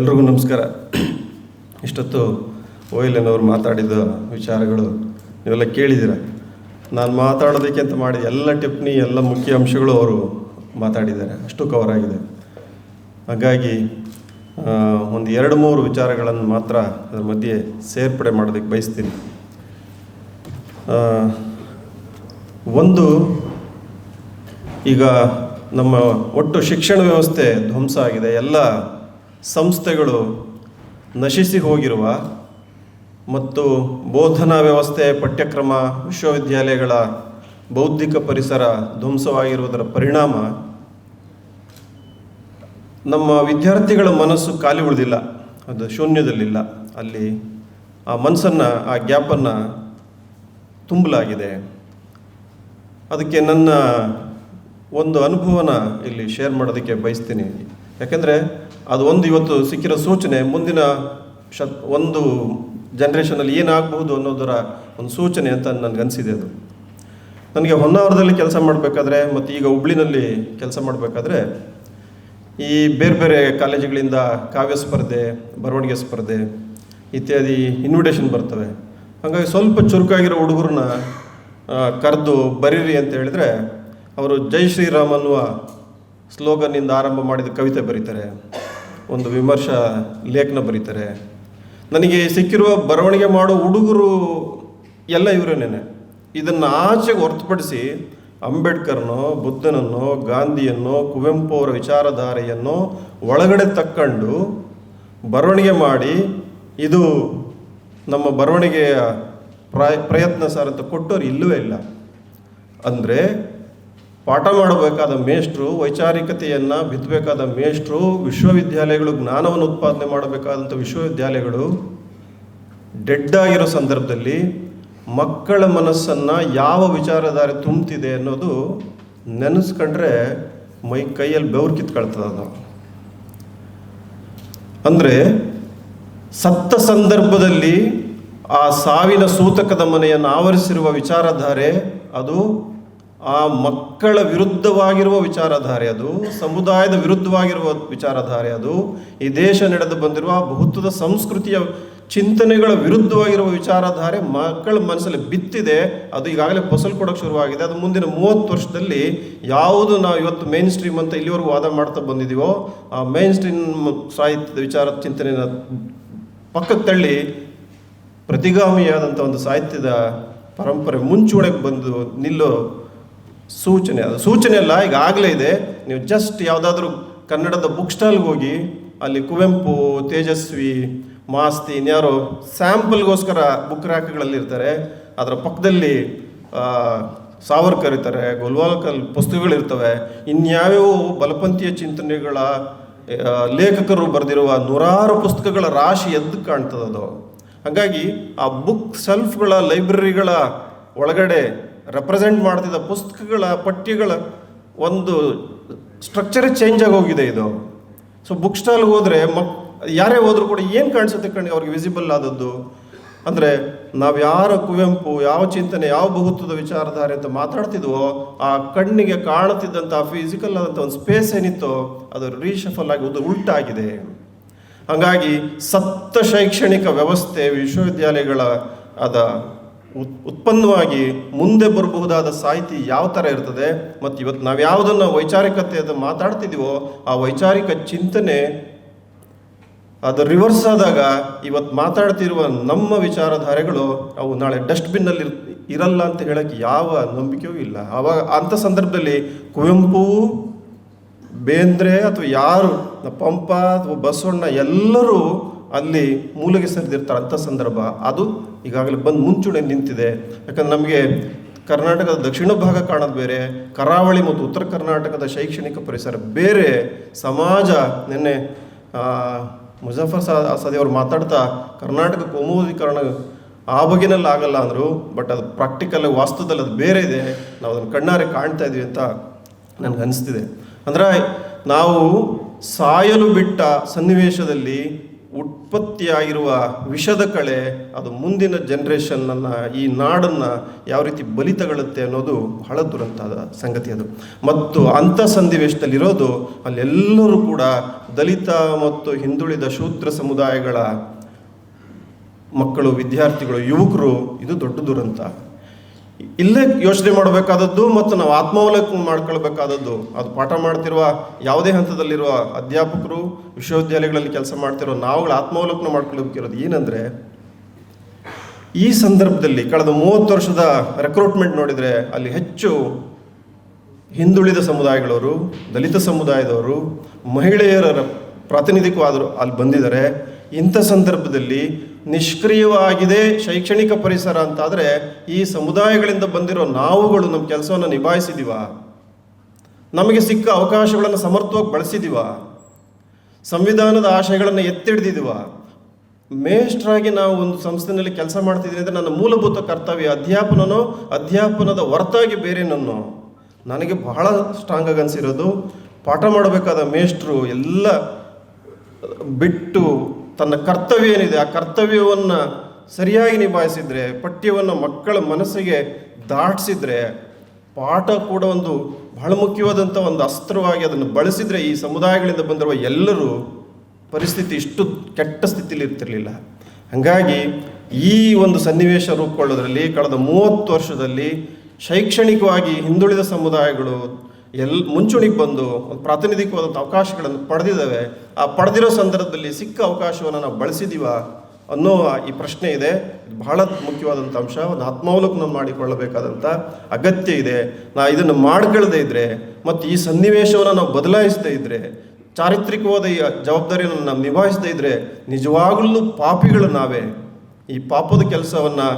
ಎಲ್ರಿಗೂ ನಮಸ್ಕಾರ. ಇಷ್ಟೊತ್ತು ಓಯಲನವ್ರು ಮಾತಾಡಿದ ವಿಚಾರಗಳು ನೀವೆಲ್ಲ ಕೇಳಿದ್ದೀರ? ನಾನು ಮಾತಾಡೋದಕ್ಕೆ ಅಂತ ಮಾಡಿದ ಎಲ್ಲ ಟಿಪ್ಪಣಿ ಎಲ್ಲ ಮುಖ್ಯ ಅಂಶಗಳು ಅವರು ಮಾತಾಡಿದ್ದಾರೆ. ಅಷ್ಟು ಕವರ್ ಆಗಿದೆ. ಹಾಗಾಗಿ ಒಂದು ಎರಡು ಮೂರು ವಿಚಾರಗಳನ್ನು ಮಾತ್ರ ಅದರ ಮಧ್ಯೆ ಸೇರ್ಪಡೆ ಮಾಡೋದಕ್ಕೆ ಬಯಸ್ತೀನಿ. ಒಂದು, ಈಗ ನಮ್ಮ ಒಟ್ಟು ಶಿಕ್ಷಣ ವ್ಯವಸ್ಥೆ ಧ್ವಂಸ ಆಗಿದೆ. ಎಲ್ಲ ಸಂಸ್ಥೆಗಳು ನಶಿಸಿ ಹೋಗಿರುವ ಮತ್ತು ಬೋಧನಾ ವ್ಯವಸ್ಥೆ, ಪಠ್ಯಕ್ರಮ, ವಿಶ್ವವಿದ್ಯಾಲಯಗಳ ಬೌದ್ಧಿಕ ಪರಿಸರ ಧ್ವಂಸವಾಗಿರುವುದರ ಪರಿಣಾಮ ನಮ್ಮ ವಿದ್ಯಾರ್ಥಿಗಳ ಮನಸ್ಸು ಖಾಲಿ ಉಳಿದಿಲ್ಲ. ಅದು ಶೂನ್ಯದಲ್ಲಿಲ್ಲ. ಅಲ್ಲಿ ಆ ಮನಸ್ಸನ್ನು, ಆ ಗ್ಯಾಪನ್ನು ತುಂಬಲಾಗಿದೆ. ಅದಕ್ಕೆ ನನ್ನ ಒಂದು ಅನುಭವನ ಇಲ್ಲಿ ಶೇರ್ ಮಾಡೋದಕ್ಕೆ ಬಯಸ್ತೀನಿ. ಯಾಕೆಂದರೆ ಅದು ಒಂದು ಇವತ್ತು ಸಿಕ್ಕಿರೋ ಸೂಚನೆ ಮುಂದಿನ ಶತ್ ಒಂದು ಜನ್ರೇಷನಲ್ಲಿ ಏನಾಗಬಹುದು ಅನ್ನೋದರ ಒಂದು ಸೂಚನೆ ಅಂತ ನನಗನ್ಸಿದೆ ಅದು. ನನಗೆ ಹೊನ್ನಾವರದಲ್ಲಿ ಕೆಲಸ ಮಾಡಬೇಕಾದ್ರೆ ಮತ್ತು ಈಗ ಹುಬ್ಳಿನಲ್ಲಿ ಕೆಲಸ ಮಾಡಬೇಕಾದ್ರೆ ಈ ಬೇರೆ ಬೇರೆ ಕಾಲೇಜುಗಳಿಂದ ಕಾವ್ಯ ಸ್ಪರ್ಧೆ, ಬರವಣಿಗೆ ಸ್ಪರ್ಧೆ ಇತ್ಯಾದಿ ಇನ್ವಿಟೇಷನ್ ಬರ್ತವೆ. ಹಾಗಾಗಿ ಸ್ವಲ್ಪ ಚುರುಕಾಗಿರೋ ಹುಡುಗರನ್ನ ಕರೆದು ಬರೀರಿ ಅಂತ ಹೇಳಿದರೆ ಅವರು ಜೈ ಶ್ರೀರಾಮ್ ಅನ್ನುವ ಸ್ಲೋಗನ್ನಿಂದ ಆರಂಭ ಮಾಡಿದ ಕವಿತೆ ಬರೀತಾರೆ, ಒಂದು ವಿಮರ್ಶಾ ಲೇಖನ ಬರೀತಾರೆ. ನನಗೆ ಸಿಕ್ಕಿರುವ ಬರವಣಿಗೆ ಮಾಡೋ ಹುಡುಗರು ಎಲ್ಲ ಇವರೇನೇನೆ? ಇದನ್ನು ಆಚೆಗೆ ಹೊರತುಪಡಿಸಿ ಅಂಬೇಡ್ಕರ್ನೋ, ಬುದ್ಧನನ್ನೋ, ಗಾಂಧಿಯನ್ನೋ, ಕುವೆಂಪು ಅವರ ವಿಚಾರಧಾರೆಯನ್ನು ಒಳಗಡೆ ತಕ್ಕಂಡು ಬರವಣಿಗೆ ಮಾಡಿ ಇದು ನಮ್ಮ ಬರವಣಿಗೆಯ ಪ್ರಾಯ ಪ್ರಯತ್ನ ಸರ್ ಅಂತ ಕೊಟ್ಟವ್ರು ಇಲ್ಲವೇ ಇಲ್ಲ. ಅಂದರೆ ಪಾಠ ಮಾಡಬೇಕಾದ ಮೇಷ್ಟ್ರು, ವೈಚಾರಿಕತೆಯನ್ನು ಬಿತ್ತಬೇಕಾದ ಮೇಷ್ಟ್ರು, ವಿಶ್ವವಿದ್ಯಾಲಯಗಳು ಜ್ಞಾನವನ್ನು ಉತ್ಪಾದನೆ ಮಾಡಬೇಕಾದಂಥ ವಿಶ್ವವಿದ್ಯಾಲಯಗಳು ಡೆಡ್ ಆಗಿರೋ ಸಂದರ್ಭದಲ್ಲಿ ಮಕ್ಕಳ ಮನಸ್ಸನ್ನು ಯಾವ ವಿಚಾರಧಾರೆ ತುಂಬ್ತಿದೆ ಅನ್ನೋದು ನೆನೆಸ್ಕೊಂಡ್ರೆ ಮೈ ಕೈಯಲ್ಲಿ ಬೆವ್ರು ಕಿತ್ಕೊಳ್ತದೆ ಅದು. ಅಂದರೆ ಸತ್ತ ಸಂದರ್ಭದಲ್ಲಿ ಆ ಸಾವಿನ ಸೂತಕದ ಮನೆಯನ್ನು ಆವರಿಸಿರುವ ವಿಚಾರಧಾರೆ ಅದು ಆ ಮಕ್ಕಳ ವಿರುದ್ಧವಾಗಿರುವ ವಿಚಾರಧಾರೆ ಅದು, ಸಮುದಾಯದ ವಿರುದ್ಧವಾಗಿರುವ ವಿಚಾರಧಾರೆ ಅದು, ಈ ದೇಶ ನಡೆದು ಬಂದಿರುವ ಬಹುತ್ವದ ಸಂಸ್ಕೃತಿಯ ಚಿಂತನೆಗಳ ವಿರುದ್ಧವಾಗಿರುವ ವಿಚಾರಧಾರೆ ಮಕ್ಕಳ ಮನಸ್ಸಲ್ಲಿ ಬಿತ್ತಿದೆ, ಅದು ಈಗಾಗಲೇ ಫಸಲು ಕೊಡೋಕೆ ಶುರುವಾಗಿದೆ. ಅದು ಮುಂದಿನ ಮೂವತ್ತು ವರ್ಷದಲ್ಲಿ ಯಾವುದು ನಾವು ಇವತ್ತು ಮೇನ್ ಸ್ಟ್ರೀಮ್ ಅಂತ ಇಲ್ಲಿವರೆಗೂ ವಾದ ಮಾಡ್ತಾ ಬಂದಿದ್ದೀವೋ ಆ ಮೇನ್ ಸ್ಟ್ರೀಮ್ ಸಾಹಿತ್ಯದ ವಿಚಾರ ಚಿಂತನೆಯ ಪಕ್ಕಕ್ಕೆ ತಳ್ಳಿ ಪ್ರತಿಗಾಮಿಯಾದಂಥ ಒಂದು ಸಾಹಿತ್ಯದ ಪರಂಪರೆ ಮುಂಚೂಣಕ್ಕೆ ಬಂದು ನಿಲ್ಲೋ ಸೂಚನೆ, ಅದು ಸೂಚನೆ ಅಲ್ಲ, ಈಗ ಆಗಲೇ ಇದೆ. ನೀವು ಜಸ್ಟ್ ಯಾವುದಾದ್ರೂ ಕನ್ನಡದ ಬುಕ್ ಸ್ಟಾಲ್ಗೆ ಹೋಗಿ, ಅಲ್ಲಿ ಕುವೆಂಪು, ತೇಜಸ್ವಿ, ಮಾಸ್ತಿ, ಇನ್ಯಾರೋ ಸ್ಯಾಂಪಲ್ಗೋಸ್ಕರ ಬುಕ್ ರ್ಯಾಕ್ಗಳಲ್ಲಿ ಇರ್ತಾರೆ. ಅದರ ಪಕ್ಕದಲ್ಲಿ ಸಾವರ್ಕರ್ ಇರ್ತಾರೆ, ಗೋಲ್ವಾಲ್ಕರ್ ಪುಸ್ತಕಗಳಿರ್ತವೆ. ಇನ್ಯಾವ್ಯಾವು ಬಲಪಂಥೀಯ ಚಿಂತನೆಗಳ ಲೇಖಕರು ಬರೆದಿರುವ ನೂರಾರು ಪುಸ್ತಕಗಳ ರಾಶಿ ಎದ್ದು ಕಾಣ್ತದೆ ಅದು ಹಾಗಾಗಿ ಆ ಬುಕ್ ಸೆಲ್ಫ್ಗಳ ಲೈಬ್ರರಿಗಳ ಒಳಗಡೆ ರೆಪ್ರೆಸೆಂಟ್ ಮಾಡ್ತಿದ್ದ ಪುಸ್ತಕಗಳ, ಪಠ್ಯಗಳ ಒಂದು ಸ್ಟ್ರಕ್ಚರ್ ಚೇಂಜ್ ಆಗಿ ಇದು. ಸೊ ಬುಕ್ ಸ್ಟಾಲ್ಗೆ ಹೋದರೆ ಮಕ್, ಯಾರೇ ಹೋದರೂ ಕೂಡ ಏನು ಕಾಣಿಸುತ್ತೆ ಕಣ್ಣಿಗೆ ಅವ್ರಿಗೆ ವಿಸಿಬಲ್ ಆದದ್ದು? ಅಂದರೆ ನಾವು ಯಾರ ಕುವೆಂಪು, ಯಾವ ಚಿಂತನೆ, ಯಾವ ಬಹುತ್ವದ ವಿಚಾರಧಾರೆ ಅಂತ ಮಾತಾಡ್ತಿದ್ವೋ, ಆ ಕಣ್ಣಿಗೆ ಕಾಣುತ್ತಿದ್ದಂಥ ಫಿಸಿಕಲ್ ಆದಂಥ ಒಂದು ಸ್ಪೇಸ್ ಏನಿತ್ತೋ, ಅದು ರೀಶಫಲ್ ಆಗಿ ಒಂದು ಉಲ್ಟಾಗಿದೆ. ಹಾಗಾಗಿ ಸತ್ತ ಶೈಕ್ಷಣಿಕ ವ್ಯವಸ್ಥೆ ವಿಶ್ವವಿದ್ಯಾಲಯಗಳ ಅದ ಉತ್ಪನ್ನವಾಗಿ ಮುಂದೆ ಬರಬಹುದಾದ ಸಾಹಿತಿ ಯಾವ ಥರ ಇರ್ತದೆ? ಮತ್ತು ಇವತ್ತು ನಾವು ಯಾವುದನ್ನು ವೈಚಾರಿಕತೆ ಅದು ಮಾತಾಡ್ತಿದ್ದೀವೋ ಆ ವೈಚಾರಿಕ ಚಿಂತನೆ ಅದು ರಿವರ್ಸ್ ಆದಾಗ ಇವತ್ತು ಮಾತಾಡ್ತಿರುವ ನಮ್ಮ ವಿಚಾರಧಾರೆಗಳು ಅವು ನಾಳೆ ಡಸ್ಟ್ಬಿನ್ನಲ್ಲಿ ಇರಲ್ಲ ಅಂತ ಹೇಳಕ್ಕೆ ಯಾವ ನಂಬಿಕೆಯೂ ಇಲ್ಲ. ಆವಾಗ ಅಂಥ ಸಂದರ್ಭದಲ್ಲಿ ಕುವೆಂಪು, ಬೇಂದ್ರೆ ಅಥವಾ ಯಾರು, ಪಂಪ ಅಥವಾ ಬಸವಣ್ಣ ಎಲ್ಲರೂ ಅಲ್ಲಿ ಮೂಲೆಗೆ ಸರಿದಿರ್ತಾರೆ ಅಂಥ ಸಂದರ್ಭ. ಅದು ಈಗಾಗಲೇ ಬಂದು ಮುಂಚೂಣಿ ನಿಂತಿದೆ. ಯಾಕಂದ್ರೆ ನಮಗೆ ಕರ್ನಾಟಕದ ದಕ್ಷಿಣ ಭಾಗ ಕಾಣೋದು ಬೇರೆ, ಕರಾವಳಿ ಮತ್ತು ಉತ್ತರ ಕರ್ನಾಟಕದ ಶೈಕ್ಷಣಿಕ ಪರಿಸರ ಬೇರೆ. ಸಮಾಜ, ನಿನ್ನೆ ಮುಜಾಫರ್ ಸಾ ಅವರು ಮಾತಾಡ್ತಾ, ಕರ್ನಾಟಕ ಕೋಮುದೀಕರಣ ಆ ಬಗೆನಲ್ಲಿ ಆಗಲ್ಲ ಅಂದರು ಬಟ್ ಅದು ಪ್ರಾಕ್ಟಿಕಲ್ ವಾಸ್ತವದಲ್ಲಿ ಅದು ಬೇರೆ ಇದೆ. ನಾವು ಅದನ್ನು ಕಣ್ಣಾರೆ ಕಾಣ್ತಾ ಇದ್ವಿ ಅಂತ ನನಗೆ ಅನಿಸ್ತಿದೆ. ಅಂದರೆ ನಾವು ಸಾಯಲು ಬಿಟ್ಟ ಸನ್ನಿವೇಶದಲ್ಲಿ ಉತ್ಪತ್ತಿಯಾಗಿರುವ ವಿಷದ ಕಳೆ ಅದು ಮುಂದಿನ ಜನ್ರೇಷನ್ನನ್ನು ಈ ನಾಡನ್ನು ಯಾವ ರೀತಿ ಬಲಿ ತಗೊಳುತ್ತೆ ಅನ್ನೋದು ಬಹಳ ದುರಂತದ ಸಂಗತಿ ಅದು. ಮತ್ತು ಅಂಥ ಸನ್ನಿವೇಶದಲ್ಲಿರೋದು ಅಲ್ಲೆಲ್ಲರೂ ಕೂಡ ದಲಿತ ಮತ್ತು ಹಿಂದುಳಿದ ಶೂದ್ರ ಸಮುದಾಯಗಳ ಮಕ್ಕಳು, ವಿದ್ಯಾರ್ಥಿಗಳು, ಯುವಕರು ಇದು ದೊಡ್ಡ ದುರಂತ. ಇಲ್ಲೇ ಯೋಚನೆ ಮಾಡಬೇಕಾದದ್ದು ಮತ್ತು ನಾವು ಆತ್ಮಾವಲೋಕನ ಮಾಡ್ಕೊಳ್ಬೇಕಾದದ್ದು. ಅದು ಪಾಠ ಮಾಡ್ತಿರುವ ಯಾವುದೇ ಹಂತದಲ್ಲಿರುವ ಅಧ್ಯಾಪಕರು, ವಿಶ್ವವಿದ್ಯಾಲಯಗಳಲ್ಲಿ ಕೆಲಸ ಮಾಡ್ತಿರೋ ನಾವುಗಳು ಆತ್ಮಾವಲೋಕನ ಮಾಡ್ಕೊಳ್ಬೇಕಿರೋದು ಏನಂದರೆ, ಈ ಸಂದರ್ಭದಲ್ಲಿ ಕಳೆದ ಮೂವತ್ತು ವರ್ಷದ ರೆಕ್ರೂಟ್ಮೆಂಟ್ ನೋಡಿದರೆ ಅಲ್ಲಿ ಹೆಚ್ಚು ಹಿಂದುಳಿದ ಸಮುದಾಯಗಳವರು, ದಲಿತ ಸಮುದಾಯದವರು, ಮಹಿಳೆಯರ ಪ್ರಾತಿನಿಧಿಕವಾದರು ಅಲ್ಲಿ ಬಂದಿದ್ದಾರೆ. ಇಂಥ ಸಂದರ್ಭದಲ್ಲಿ ನಿಷ್ಕ್ರಿಯವಾಗಿದೆ ಶೈಕ್ಷಣಿಕ ಪರಿಸರ ಅಂತಾದರೆ ಈ ಸಮುದಾಯಗಳಿಂದ ಬಂದಿರೋ ನಾವುಗಳು ನಮ್ಮ ಕೆಲಸವನ್ನು ನಿಭಾಯಿಸಿದೀವ. ನಮಗೆ ಸಿಕ್ಕ ಅವಕಾಶಗಳನ್ನು ಸಮರ್ಥವಾಗಿ ಬಳಸಿದೀವ. ಸಂವಿಧಾನದ ಆಶಯಗಳನ್ನು ಎತ್ತಿಡ್ದಿದೀವ. ಮೇಷ್ಟ್ರಾಗಿ ನಾವು ಒಂದು ಸಂಸ್ಥೆಯಲ್ಲಿ ಕೆಲಸ ಮಾಡ್ತಿದ್ದೀನಿ ಅಂದರೆ ನನ್ನ ಮೂಲಭೂತ ಕರ್ತವ್ಯ ಅಧ್ಯಾಪನನೋ, ಅಧ್ಯಾಪನದ ಹೊರತಾಗಿ ಬೇರೆ ನನ್ನ ನನಗೆ ಬಹಳ ಸ್ಟ್ರಾಂಗ್ ಅನಿಸಿರೋದು ಪಾಠ ಮಾಡಬೇಕಾದ ಮೇಷ್ಟ್ರು ಎಲ್ಲ ಬಿಟ್ಟು ತನ್ನ ಕರ್ತವ್ಯ ಏನಿದೆ ಆ ಕರ್ತವ್ಯವನ್ನು ಸರಿಯಾಗಿ ನಿಭಾಯಿಸಿದರೆ, ಪಠ್ಯವನ್ನು ಮಕ್ಕಳ ಮನಸ್ಸಿಗೆ ದಾಟಿಸಿದರೆ, ಪಾಠ ಕೂಡ ಒಂದು ಬಹಳ ಮುಖ್ಯವಾದಂಥ ಒಂದು ಅಸ್ತ್ರವಾಗಿ ಅದನ್ನು ಬಳಸಿದರೆ ಈ ಸಮುದಾಯಗಳಿಂದ ಬಂದಿರುವ ಎಲ್ಲರೂ ಪರಿಸ್ಥಿತಿ ಇಷ್ಟು ಕೆಟ್ಟ ಸ್ಥಿತಿಲಿ ಇರ್ತಿರಲಿಲ್ಲ. ಹಾಗಾಗಿ ಈ ಒಂದು ಸನ್ನಿವೇಶ ರೂಪುಕೊಳ್ಳೋದ್ರಲ್ಲಿ ಕಳೆದ ಮೂವತ್ತು ವರ್ಷದಲ್ಲಿ ಶೈಕ್ಷಣಿಕವಾಗಿ ಹಿಂದುಳಿದ ಸಮುದಾಯಗಳು ಎಲ್ ಮುಂಚೂಣಿಗೆ ಬಂದು ಒಂದು ಪ್ರಾತಿನಿಧಿಕವಾದಂಥ ಅವಕಾಶಗಳನ್ನು ಪಡೆದಿದ್ದಾವೆ. ಆ ಪಡೆದಿರೋ ಸಂದರ್ಭದಲ್ಲಿ ಸಿಕ್ಕ ಅವಕಾಶವನ್ನು ನಾವು ಬಳಸಿದೀವ ಅನ್ನೋ ಈ ಪ್ರಶ್ನೆ ಇದೆ. ಬಹಳ ಮುಖ್ಯವಾದಂಥ ಅಂಶ. ಒಂದು ಆತ್ಮಾವಲೋಕನ ಮಾಡಿಕೊಳ್ಳಬೇಕಾದಂಥ ಅಗತ್ಯ ಇದೆ. ನಾ ಇದನ್ನು ಮಾಡ್ಕೊಳ್ಳದೇ ಇದ್ದರೆ ಮತ್ತು ಈ ಸನ್ನಿವೇಶವನ್ನು ನಾವು ಬದಲಾಯಿಸದೇ ಇದ್ದರೆ ಚಾರಿತ್ರಿಕವಾದ ಈ ಜವಾಬ್ದಾರಿಯನ್ನು ನಾವು ನಿಭಾಯಿಸದೇ ಇದ್ದರೆ ನಿಜವಾಗಲೂ ಪಾಪಿಗಳು ನಾವೇ. ಈ ಪಾಪದ ಕೆಲಸವನ್ನು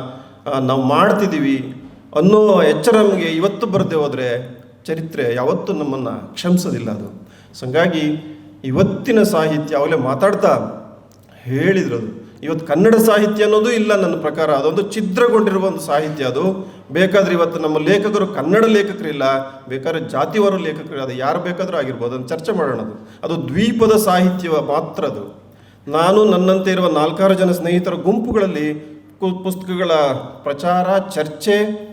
ನಾವು ಮಾಡ್ತಿದ್ದೀವಿ ಅನ್ನೋ ಎಚ್ಚರ ನಮಗೆ ಇವತ್ತು ಬರದೆ ಹೋದರೆ ಚರಿತ್ರೆ ಯಾವತ್ತೂ ನಮ್ಮನ್ನು ಕ್ಷಮಿಸೋದಿಲ್ಲ ಅದು. ಸೊ ಹಂಗಾಗಿ ಇವತ್ತಿನ ಸಾಹಿತ್ಯ ಅವಲೇ ಮಾತಾಡ್ತಾ ಹೇಳಿದ್ರು ಅದು. ಇವತ್ತು ಕನ್ನಡ ಸಾಹಿತ್ಯ ಅನ್ನೋದು ಇಲ್ಲ ನನ್ನ ಪ್ರಕಾರ. ಅದೊಂದು ಛಿದ್ರಗೊಂಡಿರುವ ಒಂದು ಸಾಹಿತ್ಯ ಅದು. ಬೇಕಾದ್ರೆ ಇವತ್ತು ನಮ್ಮ ಲೇಖಕರು ಕನ್ನಡ ಲೇಖಕರಿಲ್ಲ ಬೇಕಾದ್ರೆ ಜಾತಿವಾರು ಲೇಖಕರು, ಅದು ಯಾರು ಬೇಕಾದರೂ ಆಗಿರ್ಬೋದು. ಅದನ್ನು ಚರ್ಚೆ ಮಾಡೋಣ ಅದು. ಅದು ದ್ವೀಪದ ಸಾಹಿತ್ಯ ಮಾತ್ರ ಅದು. ನಾನು ನನ್ನಂತೆ ಇರುವ ನಾಲ್ಕಾರು ಜನ ಸ್ನೇಹಿತರ ಗುಂಪುಗಳಲ್ಲಿ ಪುಸ್ತಕಗಳ ಪ್ರಚಾರ, ಚರ್ಚೆ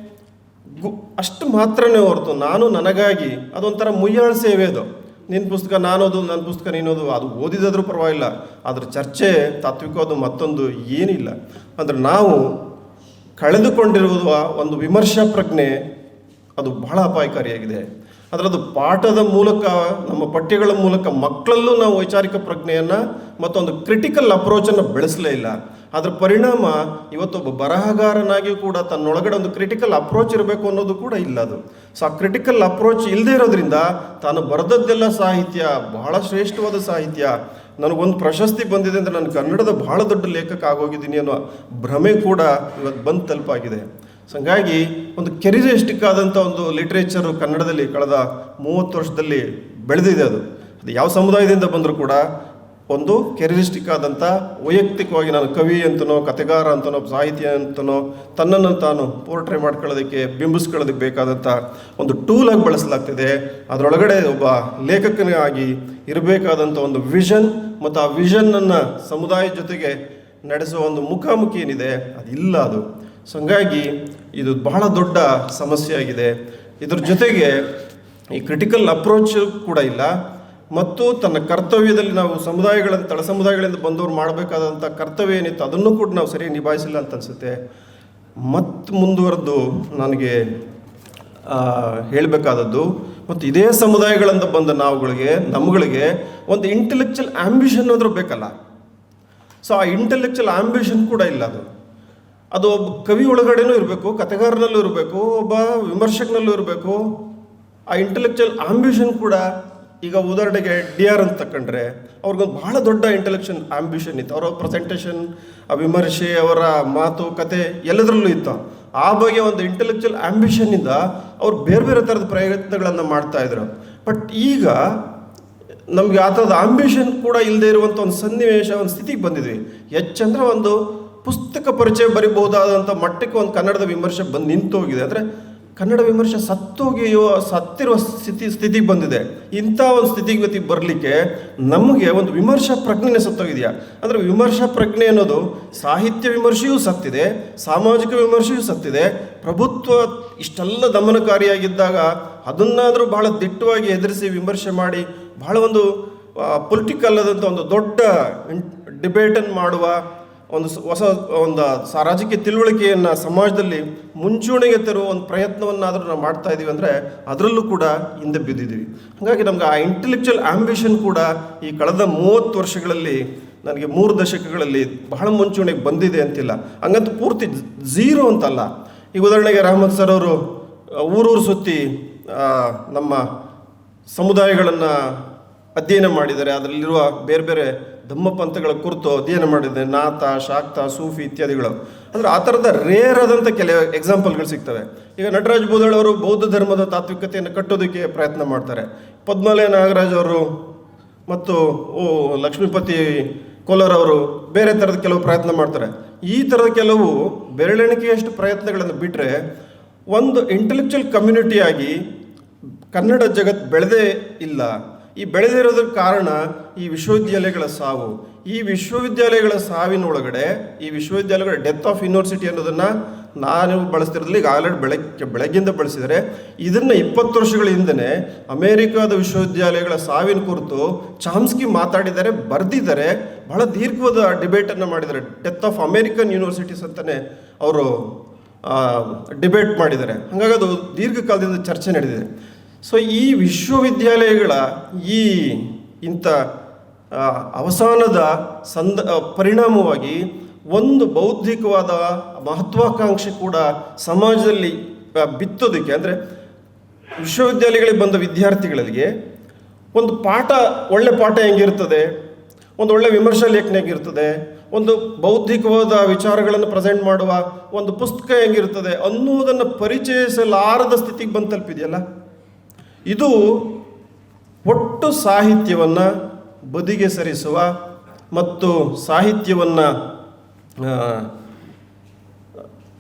ಗು ಅಷ್ಟು ಮಾತ್ರನೇ ಹೊರತು ನಾನು ನನಗಾಗಿ ಅದೊಂಥರ ಮುಯ್ಯಾಳ ಸೇವೆ ಅದು. ನಿನ್ನ ಪುಸ್ತಕ ನಾನೋದು ನನ್ನ ಪುಸ್ತಕ ನೀನೋದು, ಅದು ಓದಿದಾದರೂ ಪರವಾಗಿಲ್ಲ. ಅದರ ಚರ್ಚೆ ತಾತ್ವಿಕವಾದ ಮತ್ತೊಂದು ಏನಿಲ್ಲ. ಅಂದರೆ ನಾವು ಕಳೆದುಕೊಂಡಿರುವ ಒಂದು ವಿಮರ್ಶಾ ಪ್ರಜ್ಞೆ ಅದು ಬಹಳ ಅಪಾಯಕಾರಿಯಾಗಿದೆ. ಅದರದು ಪಾಠದ ಮೂಲಕ, ನಮ್ಮ ಪಠ್ಯಗಳ ಮೂಲಕ ಮಕ್ಕಳಲ್ಲೂ ನಾವು ವೈಚಾರಿಕ ಪ್ರಜ್ಞೆಯನ್ನು ಮತ್ತೊಂದು ಕ್ರಿಟಿಕಲ್ ಅಪ್ರೋಚನ್ನು ಬೆಳೆಸಲೇ ಇಲ್ಲ. ಅದರ ಪರಿಣಾಮ ಇವತ್ತೊಬ್ಬ ಬರಹಗಾರನಾಗಿ ಕೂಡ ತನ್ನೊಳಗಡೆ ಒಂದು ಕ್ರಿಟಿಕಲ್ ಅಪ್ರೋಚ್ ಇರಬೇಕು ಅನ್ನೋದು ಕೂಡ ಇಲ್ಲ ಅದು. ಸೊ ಆ ಕ್ರಿಟಿಕಲ್ ಅಪ್ರೋಚ್ ಇಲ್ಲದೆ ಇರೋದ್ರಿಂದ ತಾನು ಬರೆದದ್ದೆಲ್ಲ ಸಾಹಿತ್ಯ, ಬಹಳ ಶ್ರೇಷ್ಠವಾದ ಸಾಹಿತ್ಯ, ನನಗೊಂದು ಪ್ರಶಸ್ತಿ ಬಂದಿದೆ ಅಂದರೆ ನಾನು ಕನ್ನಡದ ಬಹಳ ದೊಡ್ಡ ಲೇಖಕ ಆಗೋಗಿದ್ದೀನಿ ಅನ್ನೋ ಭ್ರಮೆ ಕೂಡ ಇವತ್ತು ಬಂದು ತಲುಪಾಗಿದೆ. ಸೊ ಹಂಗಾಗಿ ಒಂದು ಕೆರಿಜೆಸ್ಟಿಕ್ಕಾದಂಥ ಒಂದು ಲಿಟ್ರೇಚರು ಕನ್ನಡದಲ್ಲಿ ಕಳೆದ ಮೂವತ್ತು ವರ್ಷದಲ್ಲಿ ಬೆಳೆದಿದೆ ಅದು. ಅದು ಯಾವ ಸಮುದಾಯದಿಂದ ಬಂದರೂ ಕೂಡ ಒಂದು ಕೆರಿಸ್ಟಿಕ್ ಆದಂಥ ವೈಯಕ್ತಿಕವಾಗಿ ನಾನು ಕವಿ ಅಂತನೋ, ಕಥೆಗಾರ ಅಂತನೋ, ಸಾಹಿತ್ಯ ಅಂತನೋ, ತನ್ನನ್ನು ತಾನು ಪೋರ್ಟ್ರೇ ಮಾಡ್ಕೊಳ್ಳೋದಕ್ಕೆ, ಬಿಂಬಿಸ್ಕೊಳ್ಳೋದಕ್ಕೆ ಬೇಕಾದಂಥ ಒಂದು ಟೂಲಾಗಿ ಬಳಸಲಾಗ್ತಿದೆ. ಅದರೊಳಗಡೆ ಒಬ್ಬ ಲೇಖಕನಾಗಿ ಇರಬೇಕಾದಂಥ ಒಂದು ವಿಷನ್ ಮತ್ತು ಆ ವಿಷನ್ನನ್ನು ಸಮುದಾಯದ ಜೊತೆಗೆ ನಡೆಸುವ ಒಂದು ಮುಖಾಮುಖಿ ಏನಿದೆ, ಅದಿಲ್ಲ ಅದು. ಸೊ ಹಂಗಾಗಿ ಇದು ಬಹಳ ದೊಡ್ಡ ಸಮಸ್ಯೆ ಆಗಿದೆ. ಇದ್ರ ಜೊತೆಗೆ ಈ ಕ್ರಿಟಿಕಲ್ ಅಪ್ರೋಚ್ ಕೂಡ ಇಲ್ಲ. ಮತ್ತು ತನ್ನ ಕರ್ತವ್ಯದಲ್ಲಿ ನಾವು ಸಮುದಾಯಗಳಿಂದ ತಳ ಸಮುದಾಯಗಳಿಂದ ಬಂದವರು ಮಾಡಬೇಕಾದಂಥ ಕರ್ತವ್ಯ ಏನಿತ್ತು ಅದನ್ನು ಕೂಡ ನಾವು ಸರಿಯಾಗಿ ನಿಭಾಯಿಸಿಲ್ಲ ಅಂತ ಅನಿಸುತ್ತೆ. ಮತ್ತು ಮುಂದುವರೆದು ನನಗೆ ಹೇಳಬೇಕಾದದ್ದು ಮತ್ತು ಇದೇ ಸಮುದಾಯಗಳಿಂದ ಬಂದ ನಾವುಗಳಿಗೆ, ನಮ್ಗಳಿಗೆ ಒಂದು ಇಂಟೆಲೆಕ್ಚುಯಲ್ ಆಂಬಿಷನ್ ಆದರೂ ಬೇಕಲ್ಲ. ಸೊ ಆ ಇಂಟೆಲೆಕ್ಚುಯಲ್ ಆಂಬಿಷನ್ ಕೂಡ ಇಲ್ಲ ಅದು. ಅದು ಒಬ್ಬ ಕವಿ ಒಳಗಡೆನೂ ಇರಬೇಕು, ಕಥೆಗಾರನಲ್ಲೂ ಇರಬೇಕು, ಒಬ್ಬ ವಿಮರ್ಶಕನಲ್ಲೂ ಇರಬೇಕು, ಆ ಇಂಟೆಲೆಕ್ಚುಯಲ್ ಆಂಬಿಷನ್ ಕೂಡ ಈಗ ಉದಾಹರಣೆಗೆ ಡಿ ಆರ್ ಅಂತ ತಕೊಂಡ್ರೆ ಅವ್ರಿಗೊಂದು ಬಹಳ ದೊಡ್ಡ ಇಂಟೆಲೆಕ್ಚುಯಲ್ ಆಂಬಿಷನ್ ಇತ್ತು. ಅವರ ಪ್ರೆಸೆಂಟೇಷನ್ ವಿಮರ್ಶೆ, ಅವರ ಮಾತು, ಕತೆ ಎಲ್ಲದರಲ್ಲೂ ಇತ್ತು. ಆ ಬಗ್ಗೆ ಒಂದು ಇಂಟೆಲೆಕ್ಚುಯಲ್ ಆಂಬಿಷನ್ನಿಂದ ಅವ್ರು ಬೇರೆ ಬೇರೆ ಥರದ ಪ್ರಯತ್ನಗಳನ್ನು ಮಾಡ್ತಾ ಇದ್ರು. ಬಟ್ ಈಗ ನಮಗೆ ಆ ಥರದ ಆಂಬಿಷನ್ ಕೂಡ ಇಲ್ಲದೆ ಇರುವಂಥ ಒಂದು ಸನ್ನಿವೇಶ, ಒಂದು ಸ್ಥಿತಿಗೆ ಬಂದಿದ್ವಿ. ಹೆಚ್ಚಂದ್ರೆ ಒಂದು ಪುಸ್ತಕ ಪರಿಚಯ ಬರಿಬಹುದಾದಂಥ ಮಟ್ಟಕ್ಕೆ ಒಂದು ಕನ್ನಡದ ವಿಮರ್ಶೆ ಬಂದು ನಿಂತು ಹೋಗಿದೆ ಅಂದರೆ ಕನ್ನಡ ವಿಮರ್ಶೆ ಸತ್ತೋಗಿಯೋ ಸತ್ತಿರುವ ಸ್ಥಿತಿ, ಸ್ಥಿತಿಗೆ ಬಂದಿದೆ. ಇಂಥ ಒಂದು ಸ್ಥಿತಿಗತಿ ಬರಲಿಕ್ಕೆ ನಮಗೆ ಒಂದು ವಿಮರ್ಶಾ ಪ್ರಜ್ಞೆನೇ ಸತ್ತೋಗಿದೆಯಾ? ಅಂದರೆ ವಿಮರ್ಶಾ ಪ್ರಜ್ಞೆ ಅನ್ನೋದು ಸಾಹಿತ್ಯ ವಿಮರ್ಶೆಯೂ ಸತ್ತಿದೆ, ಸಾಮಾಜಿಕ ವಿಮರ್ಶೆಯೂ ಸತ್ತಿದೆ. ಪ್ರಭುತ್ವ ಇಷ್ಟೆಲ್ಲ ದಮನಕಾರಿಯಾಗಿದ್ದಾಗ ಅದನ್ನಾದರೂ ಬಹಳ ದಿಟ್ಟವಾಗಿ ಎದುರಿಸಿ ವಿಮರ್ಶೆ ಮಾಡಿ ಬಹಳ ಒಂದು ಪೊಲಿಟಿಕಲ್ ಆದಂಥ ಒಂದು ದೊಡ್ಡ ಡಿಬೇಟನ್ನು ಮಾಡುವ ಒಂದು ಹೊಸ ಒಂದು ರಾಜಕೀಯ ತಿಳುವಳಿಕೆಯನ್ನು ಸಮಾಜದಲ್ಲಿ ಮುಂಚೂಣಿಗೆ ತರುವ ಒಂದು ಪ್ರಯತ್ನವನ್ನಾದರೂ ನಾವು ಮಾಡ್ತಾ ಇದ್ದೀವಿ ಅಂದರೆ ಅದರಲ್ಲೂ ಕೂಡ ಹಿಂದೆ ಬಿದ್ದಿದ್ದೀವಿ. ಹಾಗಾಗಿ ನಮ್ಗೆ ಆ ಇಂಟೆಲೆಕ್ಚುಯಲ್ ಆಂಬಿಷನ್ ಕೂಡ ಈ ಕಳೆದ ಮೂವತ್ತು ವರ್ಷಗಳಲ್ಲಿ ನನಗೆ ಮೂರು ದಶಕಗಳಲ್ಲಿ ಬಹಳ ಮುಂಚೂಣಿಗೆ ಬಂದಿದೆ ಅಂತಿಲ್ಲ. ಹಂಗಂತೂ ಪೂರ್ತಿ ಝೀರೋ ಅಂತಲ್ಲ. ಈಗ ಉದಾಹರಣೆಗೆ ರಹಮತ್ ಸರ್ ಅವರು ಊರೂರು ಸುತ್ತಿ ನಮ್ಮ ಸಮುದಾಯಗಳನ್ನು ಅಧ್ಯಯನ ಮಾಡಿದ್ದಾರೆ. ಅದರಲ್ಲಿರುವ ಬೇರೆ ಬೇರೆ ಧಮ್ಮಪಂಥಗಳ ಕುರಿತು ಅಧ್ಯಯನ ಮಾಡಿದ್ದೆ ನಾಥ ಶಾಕ್ತ, ಸೂಫಿ ಇತ್ಯಾದಿಗಳು. ಅಂದರೆ ಆ ಥರದ ರೇರ್ ಆದಂಥ ಕೆಲವು ಎಕ್ಸಾಂಪಲ್ಗಳು ಸಿಗ್ತವೆ. ಈಗ ನಟರಾಜ್ ಅವರು ಬೌದ್ಧ ಧರ್ಮದ ತಾತ್ವಿಕತೆಯನ್ನು ಕಟ್ಟೋದಕ್ಕೆ ಪ್ರಯತ್ನ ಮಾಡ್ತಾರೆ. ಪದ್ಮಾಲಯ ನಾಗರಾಜ್ ಅವರು ಮತ್ತು ಓ ಲಕ್ಷ್ಮೀಪತಿ ಕೋಲಾರ್ ಅವರು ಬೇರೆ ಥರದ ಕೆಲವು ಪ್ರಯತ್ನ ಮಾಡ್ತಾರೆ. ಈ ಥರದ ಕೆಲವು ಬೆರಳೆಣಿಕೆಯಷ್ಟು ಪ್ರಯತ್ನಗಳನ್ನು ಬಿಟ್ಟರೆ ಒಂದು ಇಂಟೆಲೆಕ್ಚುಯಲ್ ಕಮ್ಯುನಿಟಿಯಾಗಿ ಕನ್ನಡ ಜಗತ್ತು ಬೆಳೆದೇ ಇಲ್ಲ. ಈ ಬೆಳೆದಿರೋದಕ್ಕೆ ಕಾರಣ ಈ ವಿಶ್ವವಿದ್ಯಾಲಯಗಳ ಸಾವು. ಈ ವಿಶ್ವವಿದ್ಯಾಲಯಗಳ ಸಾವಿನೊಳಗಡೆ, ಈ ವಿಶ್ವವಿದ್ಯಾಲಯಗಳ ಡೆತ್ ಆಫ್ ಯೂನಿವರ್ಸಿಟಿ ಅನ್ನೋದನ್ನು ನಾನು ಬಳಸ್ತಿರೋದ್ರಲ್ಲಿ ಈಗ ಆಲ್ರೆಡಿ ಬೆಳಗ್ಗೆ ಬೆಳಗ್ಗಿಂದ ಬಳಸಿದರೆ ಇದನ್ನು ಇಪ್ಪತ್ತು ವರ್ಷಗಳ ಹಿಂದೆ ಅಮೇರಿಕಾದ ವಿಶ್ವವಿದ್ಯಾಲಯಗಳ ಸಾವಿನ ಕುರಿತು ಚಾಮ್ಸ್ಕಿ ಮಾತಾಡಿದ್ದಾರೆ, ಬರೆದಿದ್ದಾರೆ. ಬಹಳ ದೀರ್ಘವಾದ ಡಿಬೇಟನ್ನು ಮಾಡಿದ್ದಾರೆ. ಡೆತ್ ಆಫ್ ಅಮೇರಿಕನ್ ಯೂನಿವರ್ಸಿಟೀಸ್ ಅಂತಲೇ ಅವರು ಡಿಬೇಟ್ ಮಾಡಿದ್ದಾರೆ. ಹಾಗಾಗಿ ಅದು ದೀರ್ಘಕಾಲದಿಂದ ಚರ್ಚೆ ನಡೆದಿದೆ. ಸೊ ಈ ವಿಶ್ವವಿದ್ಯಾಲಯಗಳ ಈ ಇಂಥ ಅವಸಾನದ ಸಂದ ಪರಿಣಾಮವಾಗಿ ಒಂದು ಬೌದ್ಧಿಕವಾದ ಮಹತ್ವಾಕಾಂಕ್ಷೆ ಕೂಡ ಸಮಾಜದಲ್ಲಿ ಬಿತ್ತೋದಕ್ಕೆ ಅಂದರೆ ವಿಶ್ವವಿದ್ಯಾಲಯಗಳಿಗೆ ಬಂದ ವಿದ್ಯಾರ್ಥಿಗಳಿಗೆ ಒಂದು ಪಾಠ, ಒಳ್ಳೆ ಪಾಠ ಹೆಂಗಿರ್ತದೆ? ಒಂದು ಒಳ್ಳೆ ವಿಮರ್ಶಾ ಲೇಖನ ಹೆಂಗಿರ್ತದೆ? ಒಂದು ಬೌದ್ಧಿಕವಾದ ವಿಚಾರಗಳನ್ನು ಪ್ರೆಸೆಂಟ್ ಮಾಡುವ ಒಂದು ಪುಸ್ತಕ ಹೆಂಗಿರ್ತದೆ ಅನ್ನುವುದನ್ನು ಪರಿಚಯಿಸಲಾರದ ಸ್ಥಿತಿಗೆ ಬಂದು ತಲುಪಿದೆಯಲ್ಲ? ಇದು ಒಟ್ಟು ಸಾಹಿತ್ಯವನ್ನು ಬದಿಗೆ ಸರಿಸುವ ಮತ್ತು ಸಾಹಿತ್ಯವನ್ನು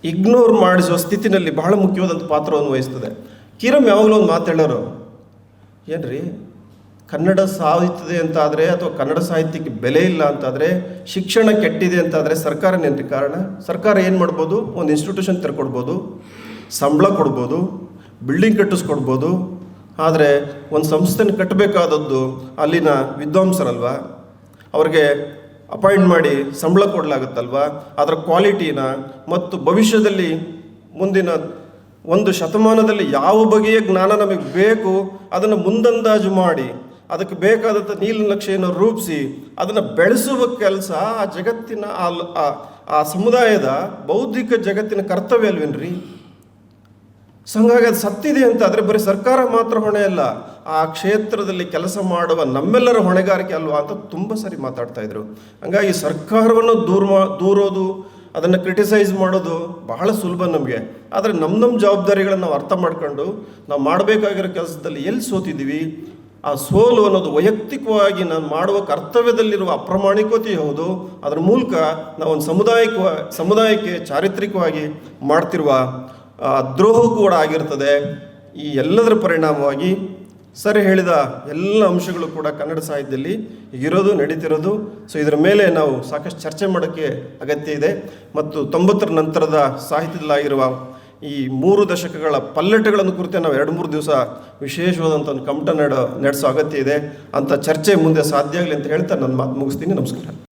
ಇಗ್ನೋರ್ ಮಾಡಿಸುವ ಸ್ಥಿತಿನಲ್ಲಿ ಬಹಳ ಮುಖ್ಯವಾದಂಥ ಪಾತ್ರವನ್ನು ವಹಿಸ್ತದೆ. ಕಿರಮ್ ಯಾವಾಗಲೂ ಒಂದು ಮಾತು ಹೇಳೋರು, ಏನ್ರಿ, ಕನ್ನಡ ಸಾಹಿತ್ಯದೆ ಅಂತಾದರೆ ಅಥವಾ ಕನ್ನಡ ಸಾಹಿತ್ಯಕ್ಕೆ ಬೆಲೆ ಇಲ್ಲ ಅಂತಾದರೆ, ಶಿಕ್ಷಣ ಕೆಟ್ಟಿದೆ ಅಂತಾದರೆ ಸರ್ಕಾರನೇನ್ರಿ ಕಾರಣ? ಸರ್ಕಾರ ಏನು ಮಾಡ್ಬೋದು? ಒಂದು ಇನ್ಸ್ಟಿಟ್ಯೂಷನ್ ತೆರ್ಕೊಡ್ಬೋದು, ಸಂಬಳ ಕೊಡ್ಬೋದು ಬಿಲ್ಡಿಂಗ್ ಕಟ್ಟಿಸ್ಕೊಡ್ಬೋದು ಆದರೆ ಒಂದು ಸಂಸ್ಥೆನ ಕಟ್ಟಬೇಕಾದದ್ದು ಅಲ್ಲಿನ ವಿದ್ವಾಂಸರಲ್ವಾ? ಅವ್ರಿಗೆ ಅಪಾಯಿಂಟ್ ಮಾಡಿ ಸಂಬಳ ಕೊಡಲಾಗುತ್ತಲ್ವಾ? ಅದರ ಕ್ವಾಲಿಟಿನ ಮತ್ತು ಭವಿಷ್ಯದಲ್ಲಿ ಮುಂದಿನ ಒಂದು ಶತಮಾನದಲ್ಲಿ ಯಾವ ಬಗೆಯ ಜ್ಞಾನ ನಮಗೆ ಬೇಕು, ಅದನ್ನು ಮುಂದಂದಾಜು ಮಾಡಿ, ಅದಕ್ಕೆ ಬೇಕಾದಂಥ ನೀಲನಕ್ಷೆಯನ್ನು ರೂಪಿಸಿ, ಅದನ್ನು ಬೆಳೆಸುವ ಕೆಲಸ ಆ ಜಗತ್ತಿನ ಆ, ಆ- ಸಮುದಾಯದ ಬೌದ್ಧಿಕ ಜಗತ್ತಿನ ಕರ್ತವ್ಯ ಅಲ್ವೇನ್ರಿ? ಸೊ ಅದು ಸತ್ತಿದೆ ಅಂತ, ಆದರೆ ಬರೀ ಸರ್ಕಾರ ಮಾತ್ರ ಹೊಣೆ ಅಲ್ಲ. ಆ ಕ್ಷೇತ್ರದಲ್ಲಿ ಕೆಲಸ ಮಾಡುವ ನಮ್ಮೆಲ್ಲರ ಹೊಣೆಗಾರಿಕೆ ಅಲ್ವಾ ಅಂತ ತುಂಬ ಸರಿ ಮಾತಾಡ್ತಾ ಇದ್ರು. ಹಂಗಾಗಿ ಸರ್ಕಾರವನ್ನು ದೂರ ದೂರೋದು, ಅದನ್ನು ಕ್ರಿಟಿಸೈಸ್ ಮಾಡೋದು ಬಹಳ ಸುಲಭ ನಮಗೆ. ಆದರೆ ನಮ್ಮ ನಮ್ಮ ಜವಾಬ್ದಾರಿಗಳನ್ನು ನಾವು ಅರ್ಥ ಮಾಡ್ಕೊಂಡು ನಾವು ಮಾಡಬೇಕಾಗಿರೋ ಕೆಲಸದಲ್ಲಿ ಎಲ್ಲಿ ಸೋತಿದ್ದೀವಿ? ಆ ಸೋಲು ಅನ್ನೋದು ವೈಯಕ್ತಿಕವಾಗಿ ನಾನು ಮಾಡುವ ಕರ್ತವ್ಯದಲ್ಲಿರುವ ಅಪ್ರಾಮಾಣಿಕತೆ ಹೌದು. ಅದರ ಮೂಲಕ ನಾವು ಒಂದು ಸಮುದಾಯಕ ಸಮುದಾಯಕ್ಕೆ ಚಾರಿತ್ರಿಕವಾಗಿ ಮಾಡ್ತಿರುವ ದ್ರೋಹ ಕೂಡ ಆಗಿರ್ತದೆ. ಈ ಎಲ್ಲದರ ಪರಿಣಾಮವಾಗಿ ಸರ್ ಹೇಳಿದ ಎಲ್ಲ ಅಂಶಗಳು ಕೂಡ ಕನ್ನಡ ಸಾಹಿತ್ಯದಲ್ಲಿ ಇರೋದು, ನಡೀತಿರೋದು. ಸೊ ಇದರ ಮೇಲೆ ನಾವು ಸಾಕಷ್ಟು ಚರ್ಚೆ ಮಾಡೋಕ್ಕೆ ಅಗತ್ಯ ಇದೆ. ಮತ್ತು ತೊಂಬತ್ತರ ನಂತರದ ಸಾಹಿತ್ಯದಲ್ಲಾಗಿರುವ ಈ ಮೂರು ದಶಕಗಳ ಪಲ್ಲಟಗಳನ್ನು ಕುರಿತು ನಾವು ಎರಡು, ಮೂರು ದಿವಸ ವಿಶೇಷವಾದಂಥ ಒಂದು ಕಮಟ ನಡೆ, ನಡೆಸೋ ಅಗತ್ಯ ಇದೆ. ಅಂಥ ಚರ್ಚೆ ಮುಂದೆ ಸಾಧ್ಯ ಆಗಲಿ ಅಂತ ಹೇಳ್ತಾ ನನ್ನ ಮಾತು ಮುಗಿಸ್ತೀನಿ. ನಮಸ್ಕಾರ.